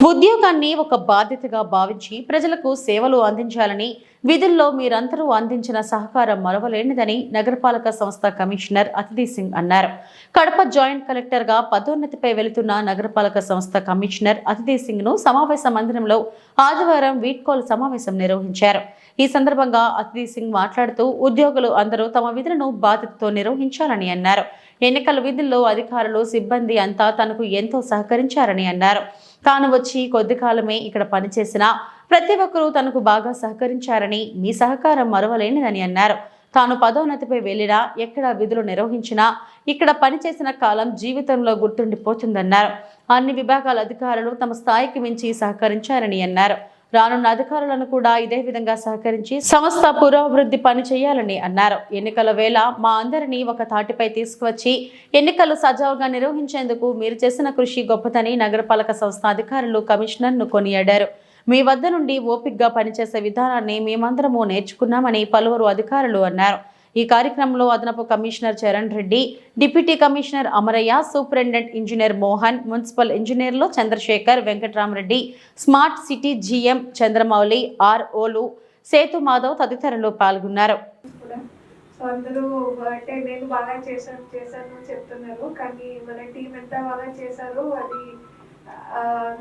ఉద్యోగాన్ని ఒక బాధ్యతగా భావించి ప్రజలకు సేవలు అందించాలని విధుల్లో మీరందరూ అందించిన సహకారం మరవలేనిదని నగరపాలక సంస్థ కమిషనర్ అతిథి సింగ్ అన్నారు. కడప జాయింట్ కలెక్టర్గా పదోన్నతిపై వెళుతున్న నగరపాలక సంస్థ కమిషనర్ అతిథి సింగ్ను సమావేశ మందిరంలో ఆదివారం వీడ్కోల్ సమావేశం నిర్వహించారు. ఈ సందర్భంగా అతిథి సింగ్ మాట్లాడుతూ ఉద్యోగులు అందరూ తమ విధులను బాధ్యతతో నిర్వహించాలని అన్నారు. ఎన్నికల విధుల్లో అధికారులు సిబ్బంది అంతా తనకు ఎంతో సహకరించారని అన్నారు. తాను వచ్చి కొద్ది కాలమే ఇక్కడ పనిచేసిన ప్రతి ఒక్కరూ తనకు బాగా సహకరించారని మీ సహకారం మరవలేనిదని అన్నారు. తాను పదోన్నతిపై వెళ్ళినా ఎక్కడ విధులు నిర్వహించినా ఇక్కడ పనిచేసిన కాలం జీవితంలో గుర్తుండిపోతుందన్నారు. అన్ని విభాగాల అధికారులు తమ స్థాయికి మించి సహకరించారని అన్నారు. రానున్న అధికారులను కూడా ఇదే విధంగా సహకరించి సంస్థ పురోభివృద్ధి పని చేయాలని అన్నారు. ఎన్నికల వేళ మా అందరినీ ఒక తాటిపై తీసుకువచ్చి ఎన్నికలు సజావుగా నిర్వహించేందుకు మీరు చేసిన కృషి గొప్పదని నగరపాలక సంస్థ అధికారులు కమిషనర్ను కొనియాడారు. మీ వద్ద నుండి ఓపిక్గా పనిచేసే విధానాన్ని మేమందరము నేర్చుకున్నామని పలువురు అధికారులు అన్నారు. ఈ కార్యక్రమంలో అదనపు commissioner Charan Reddy deputy commissioner Amarayya superintendent engineer Mohan municipal ఇంజనీర్లు Chandrashekar Venkatramareddy smart city GM Chandramouli ఆర్ఓలు Sethu Madhav తదితరులు పాల్గొన్నారు. సో అందరూ అంటే నేను బాగా చేశాను చేశాను చెప్తున్నారు. కానీ మన టీం ఎంత బాగా చేశారో అది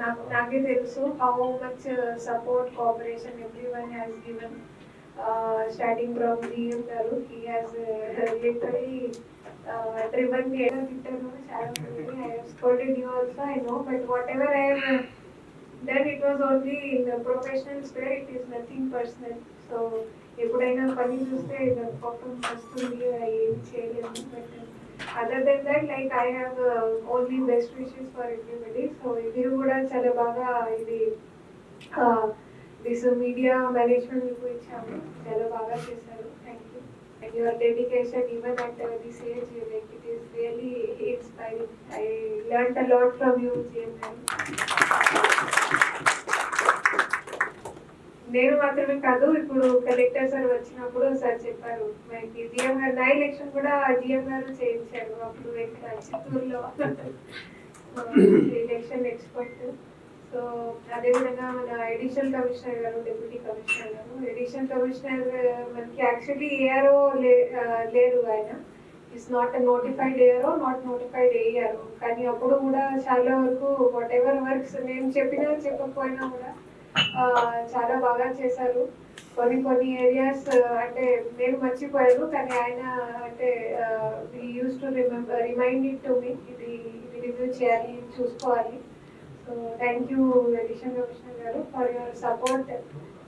నాకు నాకే తెలుసు. How much support cooperation every one has given starting from GM గారు he has literally driven me తిట్టాను చాలా I have scolded you also I know but whatever I then it was only in professional spare it is nothing personal so ఎప్పుడైనా పని చూస్తే కోపం వస్తుంది ఏం చేయలేము but other than that like I have only best wishes for everybody so మీరు కూడా చాలా బాగా ఇది దిస్ మీడియా మేనేజ్మెంట్ మీకు ఇచ్చాము. చాలా బాగా చేశారు. Thank you and your dedication even at this age like it is really inspiring I learn a lot from you GM నేను మాత్రమే కాదు ఇప్పుడు కలెక్టర్ సార్ వచ్చినప్పుడు సార్ చెప్పారు మనకి జిఎం గారు నా ఎలక్షన్ కూడా జిఎం గారు చేయించారు అప్పుడు ఇక్కడ చిత్తూరులో. ఎలక్షన్ ఎక్స్పర్ట్ సో అదేవిధంగా మన ఎడిషనల్ కమిషనర్ గారు డిప్యూటీ కమిషనర్ గారు ఎడిషనల్ కమిషనర్ మనకి యాక్చువల్లీ ఏఆర్ఓ లేరు ఆయన. Is not notified ARO not notified ARO కానీ అప్పుడు కూడా చాలా వరకు వాట్ ఎవర్ వర్క్స్ నేను చెప్పినా చెప్పకపోయినా కూడా చాలా బాగా చేశారు. కొన్ని కొన్ని ఏరియాస్ అంటే నేను మర్చిపోయాను కానీ ఆయన అంటే used to remember remind it to me ఇది ఇది రివ్యూ చేయాలి చూసుకోవాలి. So thank you addition Krishna గారు for your support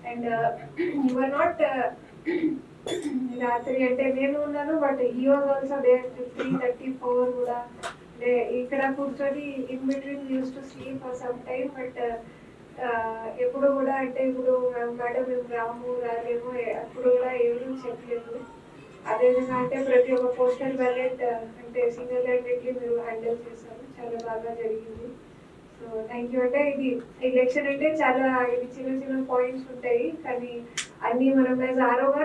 and your not రాత్రి అంటే నేను ఉన్నాను but he was also day three thirty four కూడా అంటే ఇక్కడ కూర్చొని in between used to sleep for some time but ఎప్పుడు కూడా అంటే ఇప్పుడు మేడం మేము రాము రాలేము అప్పుడు కూడా ఎవరు చెప్పలేదు. అదేవిధంగా అంటే ప్రతి ఒక్క పోస్టల్ బ్యాలెట్ uh, అంటే సింగిల్ హ్యాండెడ్లీ మీరు హ్యాండిల్ చేశారు. చాలా బాగా జరిగింది. థ్యాంక్ యూ అంటే ఇది ఎలక్షన్ అంటే చాలా ఇది చిన్న చిన్న పాయింట్స్ ఉంటాయి. కానీ అన్ని మనం యాజ్ ఆరోగా